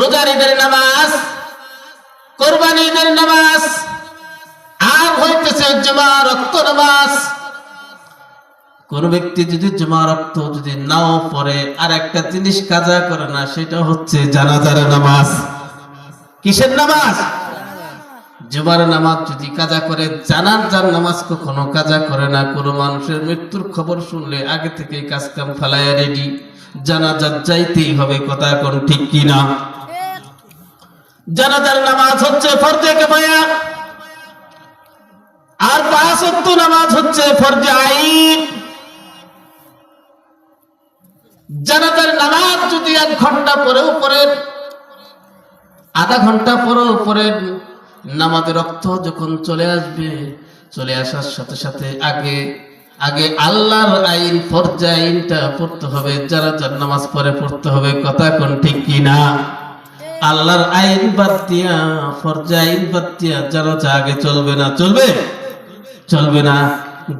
রোজার ঈদের নামাজ কোরবানি ঈদের নামাজ আর হইতেছে জমা, রক্ত নামাজ। কোন ব্যক্তি যদি জমা, রক্ত যদি নাও পড়ে আর একটা জিনিস কাজা করে না, সেটা হচ্ছে জানাজার নামাজ। কিসের নামাজ? জুমার নামাজ যদি কাজা করে জানার যার নামাজ কখনো কাজা করে না। কোনো মানুষের মৃত্যুর খবর শুনলে আগে থেকে কাজ কাম রেডি। জানাজার যাইতেই হবে, কথা কোন ঠিক কিনা? জানাজার নামাজ হচ্ছে ফরজে কেফায়া আর পাঁচ নামাজ হচ্ছে ফরজে আইন। জানাজার নামাজ যদি এক ঘণ্টা পরেও পড়েন, আধা ঘণ্টা পরেও পড়েন, নামাজের রক্ত যখন চলে আসবে, চলে আসার সাথে সাথে আগে আগে আল্লাহর আইন, ফরজে আইনটা পড়তে হবে যারা যার নামাজ পড়ে পড়তে হবে, কথা কোন ঠিক কিনা? আল্লাহর আইন বাদ দিয়া ফরজে আইন বাদ জানাজা আগে চলবে না, চলবে? চলবে না।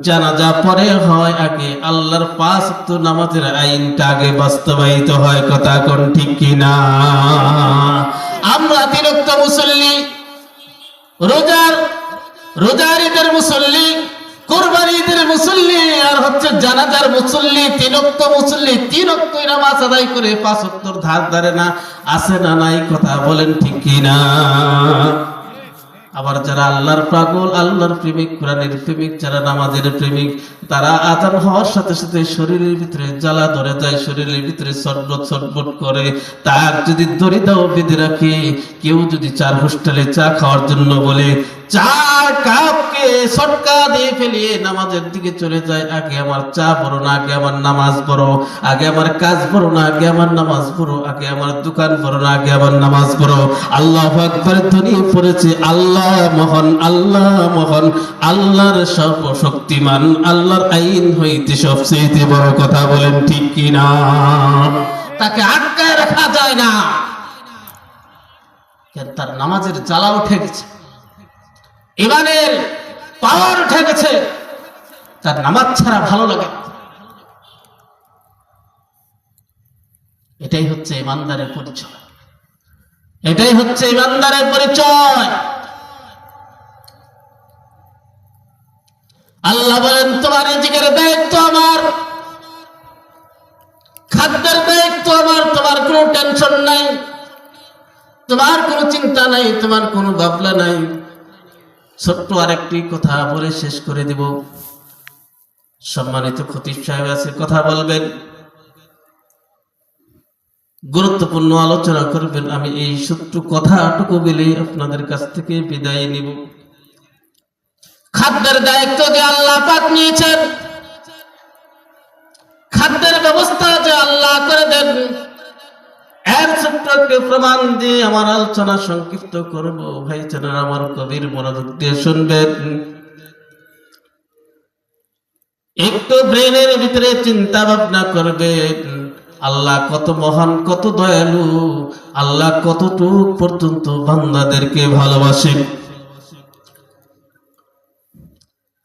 জানাজা পরে হয় আগে, আল্লাহর পাঁচ তো নামাজের আইনটা আগে বাস্তবায়িত হয়, কথা কোন ঠিক কিনা? আমরা তিরক্ত মুসল্লি, রোজার রোজার মুসল্লি কোরবানি ঈদের মুসল্লি, আর হচ্ছে জানাজার মুসল্লি মুসল্লি নামাজ আদায় করে পাঁচ ধার ধারে না না নাই কথা বলেন ঠিক কিনা? আবার যারা আল্লাহর পাগল, আল্লাহর প্রেমিক, কোরআনের প্রেমিক, যারা নামাজের প্রেমিক, তারা আজান হওয়ার সাথে সাথে শরীরের ভিতরে জ্বালা ধরে যায়, শরীরের ভিতরে সটবট সটবট করে। তার যদি দরিদাও বেঁধে রাখে, কেউ যদি চার হোস্টেলে চা খাওয়ার জন্য বলে চার কাপকে সটকা দিয়ে ফেলিয়ে নামাজের দিকে চলে যায়। আগে আমার চা বড় না, আগে আমার নামাজ বড় আগে আমার কাজ বড় না, আগে আমার নামাজ বড় আগে আমার দোকান বড় না, আগে আমার নামাজ বড় আল্লাহ আকবার ধ্বনি পড়েছে, আল্লাহ মহান আল্লাহ মহান। আল্লাহর সর্বশক্তিমান, আল্লাহর আইন হইতে সবচেয়ে বড় কথা বলেন ঠিক কিনা? তাকে আটকায় রাখা যায় না। তার নামাজের জ্বালা উঠে গেছে? ইমানের পাওয়ার উঠে গেছে। তার নামাজ ছাড়া ভালো লাগে এটাই হচ্ছে ইমানদারের পরিচয়। এটাই হচ্ছে ইমানদারের পরিচয়। আল্লাহ বলেন, তোমার রিজিকের দায়িত্ব আমার। খাদ্যের দায়িত্ব আমার। তোমার কোনো টেনশন নাই। তোমার কোনো চিন্তা নাই। তোমার কোনো ভাবনা নাই। ছোট্ট আরেকটি কথা বলে শেষ করে দিব। সম্মানিত খতিব সাহেব আছে, কথা বলবেন। গুরুত্বপূর্ণ আলোচনা করবেন। আমি এই ছোট্ট কথাটুকু বলে আপনাদের কাছ থেকে বিদায় নিব। খাদ্যের দায়িত্ব যে আল্লাহ পাক নিয়েছেন। খাদ্যের ব্যবস্থা যে আল্লাহ করে দেন। প্রমাণ দিয়ে আমার আলোচনা সংক্ষিপ্ত করব। ভাই আমার কবির মনোযোগ দিয়ে শুনবেন। একটু ব্রেনের ভিতরে চিন্তা ভাবনা করবেন। আল্লাহ কত মহান, কত দয়ালু। আল্লাহ কতটুক পর্যন্ত বান্দাদেরকে ভালোবাসেন।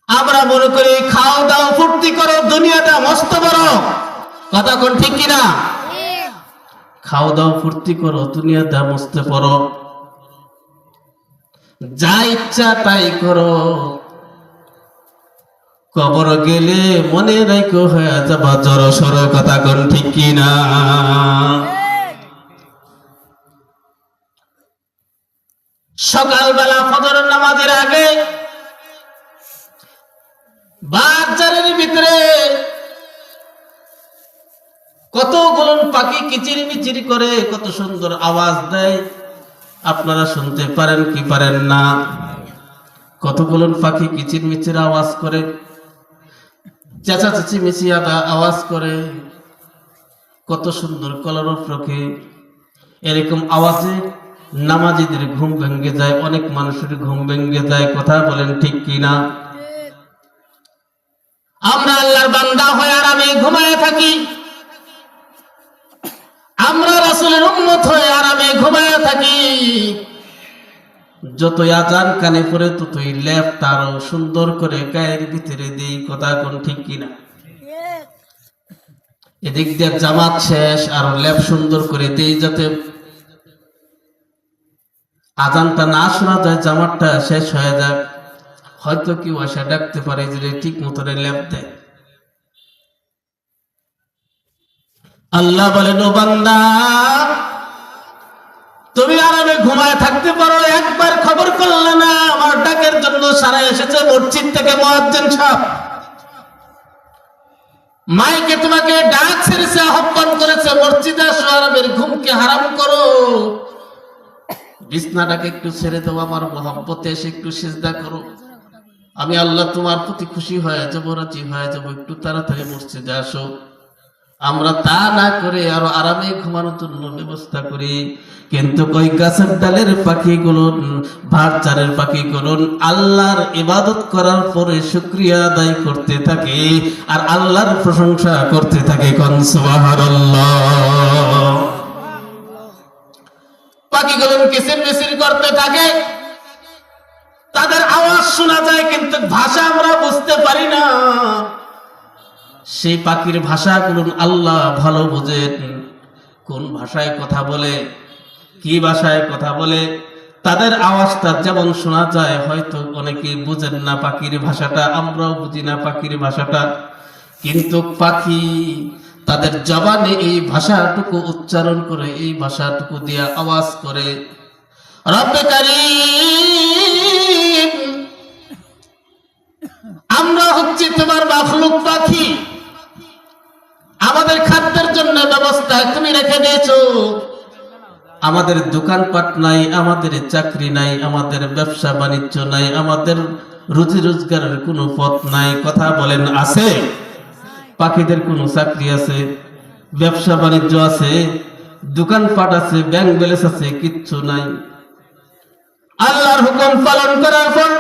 আমরা মনে করি খাও দাও ফুর্তি করো, দুনিয়াটা মস্ত বড়। কথা কোন ঠিক কিনা? খাও দাও ফুর্তি করো দুনিয়াটা মস্ত পড়ো। যা ইচ্ছা তাই করো। কবর গেলে মনে রাখো হয়ে যাবা জড় সর, কথা কোন ঠিক কিনা? সকালবেলা ফজরের নামাজের আগে বাজারের ভিতরে কতগুলো পাখি কিচির মিচির করে, কত সুন্দর আওয়াজ দেয়। আপনারা শুনতে পারেন কি পারেন না? কত কতগুলো পাখি কিচির মিচির আওয়াজ করে, চেঁচা চেঁচি মিচি আদা আওয়াজ করে, কত সুন্দর কলরব রাখে এরকম আওয়াজে নামাজিদের ঘুম ভেঙে যায়, অনেক মানুষের ঘুম ভেঙে যায়। কথা বলেন ঠিক কি না আমরা আল্লাহর বান্দা হয়ে আরামে ঘুমায় থাকি। ঘুমায় থাকি। যতই আজান কানে পড়ে, ততই ল্যাপটা আরও সুন্দর করে গায়ের ভিতরে দিই, কথা কোন ঠিক কিনা? এদিক দিয়ে জামাত শেষ, আর ল্যাপ সুন্দর করে দেই যাতে আজানটা না শোনা যায় জামারটা শেষ হয়ে যাক। হয়তো কেউ আসা ডাকতে পারে, যে ঠিক মতন ল্যাপ দেয়। আল্লাহ বলেন, ও বান্দা ঘুমায় থাকতে পারো, একবার খবর করলে না, আমার ডাকের জন্য সারা এসেছে মসজিদ থেকে মহাজ্জেন সাহেব। মাইকে তোমাকে ডাক ছেড়েছে, আহ্বান করেছে, মসজিদে আসো আরামের ঘুমকে হারাম করো। বিছনাটাকে একটু ছেড়ে দাও, আমার মহাব্বতে এসে একটু সিজদা করো। আমি আল্লাহ তোমার প্রতি খুশি হয়ে যাব, রাজি হয়ে যাব, একটু তাড়াতাড়ি মসজিদে আসো। আমরা তা না করে আরও আরামে ঘুমানোর জন্য ব্যবস্থা করি। কিন্তু কই গাছের ডালের পাখিগুলো ভাড়চারের পাখিগুলো আল্লাহর ইবাদত করার পরে শুক্রিয়া আদায় করতে থাকে আর আল্লাহর প্রশংসা করতে থাকে সুবহানাল্লাহ। পাখিগুলো কিসির মিসির করতে থাকে। তাদের আওয়াজ শোনা যায় কিন্তু ভাষা আমরা বুঝতে পারি না। সেই পাখির ভাষাগুলো আল্লাহ ভালো বোঝেন। কোন ভাষায় কথা বলে, কি ভাষায় কথা বলে, তাদের আওয়াজটা যেমন শোনা যায়, হয়তো অনেকে বুঝেন না পাখির ভাষাটা, আমরাও বুঝি না পাখির ভাষাটা। কিন্তু পাখি তাদের জবানে এই ভাষাটুকু উচ্চারণ করে, এই ভাষাটুকু দিয়ে আওয়াজ করে। আমরা হচ্ছে তোমার মাখলুক পাখি। আমাদের খাদ্যের জন্য ব্যবস্থা তুমি রেখে দিয়েছ। আমাদের দোকানপাট নাই, আমাদের চাকরি নাই, আমাদের ব্যবসা বাণিজ্য নাই, আমাদের রুজি রোজগারের কোনো পথ নাই। কথা বলেন, আছে? পাখিদের কোনো চাকরি আছে? ব্যবসা বাণিজ্য আছে? দোকানপাট আছে? ব্যাংক ব্যালেন্স আছে? কিচ্ছু নাই। আল্লাহর হুকুম পালন করার পর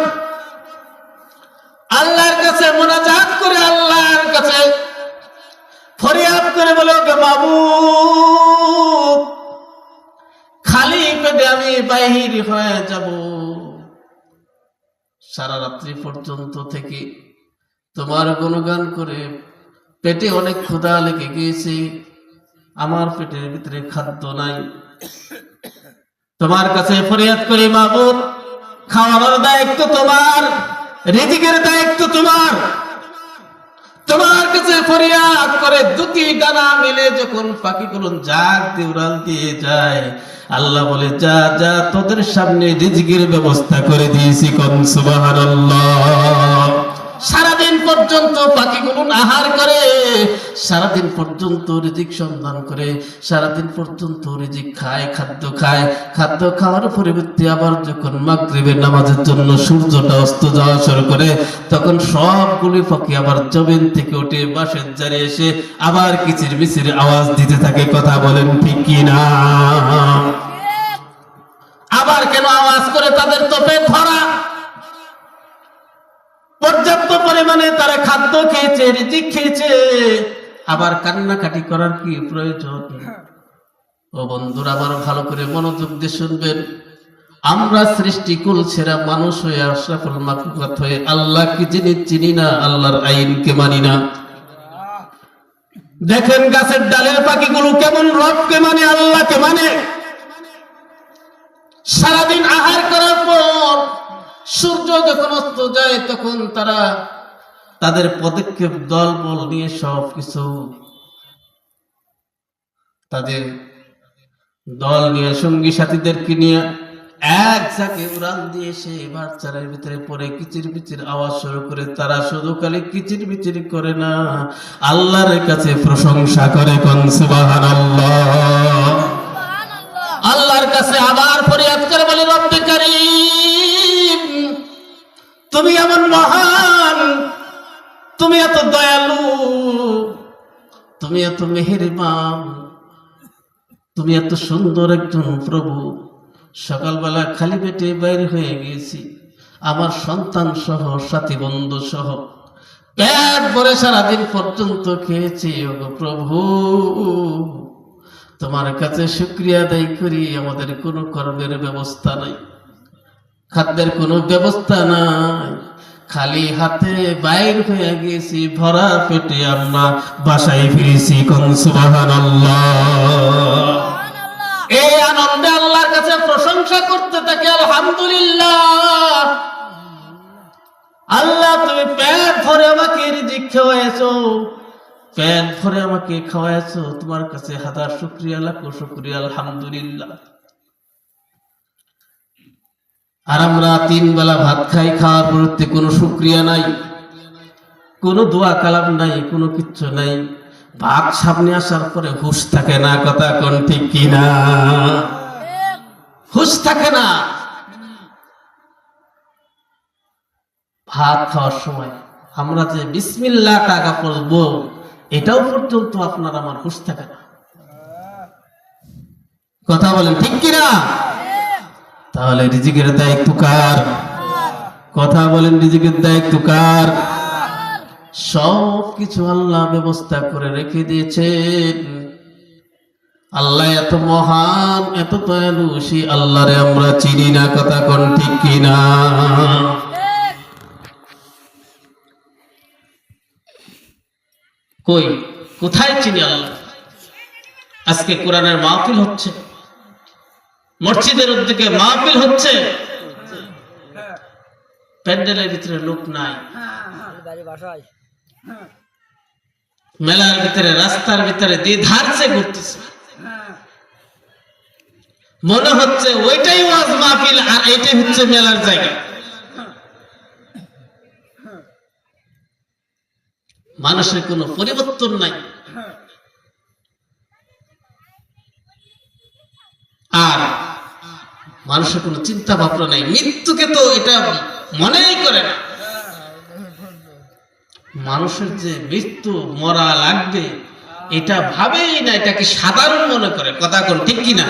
আল্লাহর কাছে মোনাজাত করে বাহির হয়ে যাব। সারা রাত্রি পর্যন্ত থেকে তোমার গুণগান করে পেটে অনেক ক্ষুধা লেগে গিয়েছে। আমার পেটের ভিতরে খাদ্য নাই। তোমার কাছে ফরিয়াদ করি মাবুদ খাওয়ানোর দায়িত্ব তোমার, রিজিকের দায়িত্ব তোমার। তোমার কাছে ফরিয়াদ করে দুটি ডানা মিলে যখন পাখিগুলো জাগ দিয়ে উড়াল দিয়ে যায় আল্লাহ বলে যা যা তোদের সামনে রিজিকের ব্যবস্থা করে দিয়েছি কোন সুবহানাল্লাহ। সারাদিন পর্যন্ত পাখিগুলো আহার করে, সারাদিন পর্যন্ত রিজিক সন্ধান করে, সারাদিন পর্যন্ত রিজিক খায়, খাদ্য খায়। খাদ্য খাওয়ার পরিবর্তে আবার যখন মাগরিবের নামাজের জন্য সূর্যটা অস্ত যাওয়া শুরু করে, তখন সবগুলি পাখি আবার জমিন থেকে উঠে বাসের জারে এসে আবার কিচির মিচির আওয়াজ দিতে থাকে, কথা বলেন ঠিক কি না আবার কেন আওয়াজ করে তাদের তো পেট ভরা পরিমাণে তারা খাদ্য খেয়েছে, রিজিক খেয়েছে। আবার কান্নাকাটি করার কি প্রয়োজন? ও বন্ধুরা, আবার ভালো করে মনোযোগ দিয়ে শুনবেন। আমরা সৃষ্টিকুল ছেড়া মানুষ হয়ে, আশরাফুল মাকলুকাত হয়ে আল্লাহকে যিনি চিনি না, আল্লাহর আইনকে মানি না। দেখেন গাছের ডালের পাখিগুলো কেমন রবকে মানে আল্লাহকে মানে। সারাদিন আহার করার পর সূর্য যখন অস্ত যায়, তখন তারা তাদের পদক্ষেপ দল বল নিয়ে সব কিছু তাদের দল নিয়ে সঙ্গী সাথীদেরকে নিয়ে এক জাকে উড়াল দিয়ে সে বাচ্চারের ভিতরে পড়ে কিচির বিচির আওয়াজ শুরু করে তারা শুধু খালি কিচির বিচির করে না আল্লাহর কাছে প্রশংসা করে কোন আল্লাহর কাছে আবার ফরিয়াদ করে বলে রব্বে কারীম তুমি এমন মহান তুমি এত দয়ালু, তুমি এত মেহেরবান, তুমি এত সুন্দর একজন প্রভু। সকালবেলা খালি পেটে বাইর হয়ে গিয়েছি। আমার সন্তান সহ, সাথী বন্ধু সহ। পেট ভরে সারাদিন পর্যন্ত খেয়েছি প্রভু। তোমার কাছে শুক্রিয়া আদায় করি, আমাদের কোনো কর্মের ব্যবস্থা নাই, খাদ্যের কোনো ব্যবস্থা নাই। খালি হাতে বাইর হয়ে গেছি, ভরা পেটে আমরা বাসায় ফিরেছি কোন, সুবহানাল্লাহ। এই আনন্দে আল্লাহর কাছে প্রশংসা করতে থাকে, আলহামদুলিল্লাহ। আল্লাহ, তুমি পেট ভরে আমাকে রিজিক খাওয়াইছো পেট ভরে আমাকে খাওয়াইছো তোমার কাছে হাজার শুক্রিয়া, লাখো শুক্রিয়া, আলহামদুলিল্লাহ। আর আমরা তিন বেলা ভাত খাই, খাওয়ার পরতে কোনো শুক্রিয়া নাই, কোনো দোয়া কালাম নাই, কোনো কিচ্ছু নাই। ভাত সামনে আসার পরে হুশ থাকে না, কথা কোন ঠিক কিনা? হুশ থাকে না। ভাত খাওয়ার সময় আমরা যে বিসমিল্লাহ টাকা পড়ব এটাও পর্যন্ত আপনার আমার হুশ থাকে না। কথা বলেন, ঠিক কিনা? তাহলে রিজিকের দায়িত্ব কার? কথা বলেন, রিজিকের দায়িত্ব কার? সব কিছু আল্লাহ ব্যবস্থা করে রেখে দিয়েছেন। আল্লাহ এত মহান, এত দয়ালু, সেই আল্লাহরে আমরা চিনি না, কথা কোন ঠিক কিনা? কই? কোথায় চিনি আল্লাহ? আজকে কোরআনের মাহফিল হচ্ছে। মসজিদের উদ্যোগে মাহফিল হচ্ছে। প্যান্ডেলের ভিতরে লোক নাই। মেলার ভিতরে, রাস্তার ভিতরে দ্বিধারছে ঘুরতেছে। মনে হচ্ছে ওইটাই ওয়াজ মাহফিল আর এইটাই হচ্ছে মেলার জায়গা। মানুষের কোনো পরিবর্তন নাই। আর মানুষের কোনো চিন্তা ভাবনা নাই। মৃত্যুকে তো এটা মনেই করে না। মানুষের যে মৃত্যু, মরা লাগবে, এটা ভাবেই না, এটাকে সাধারণ মনে করে। কথা কোন ঠিক কিনা?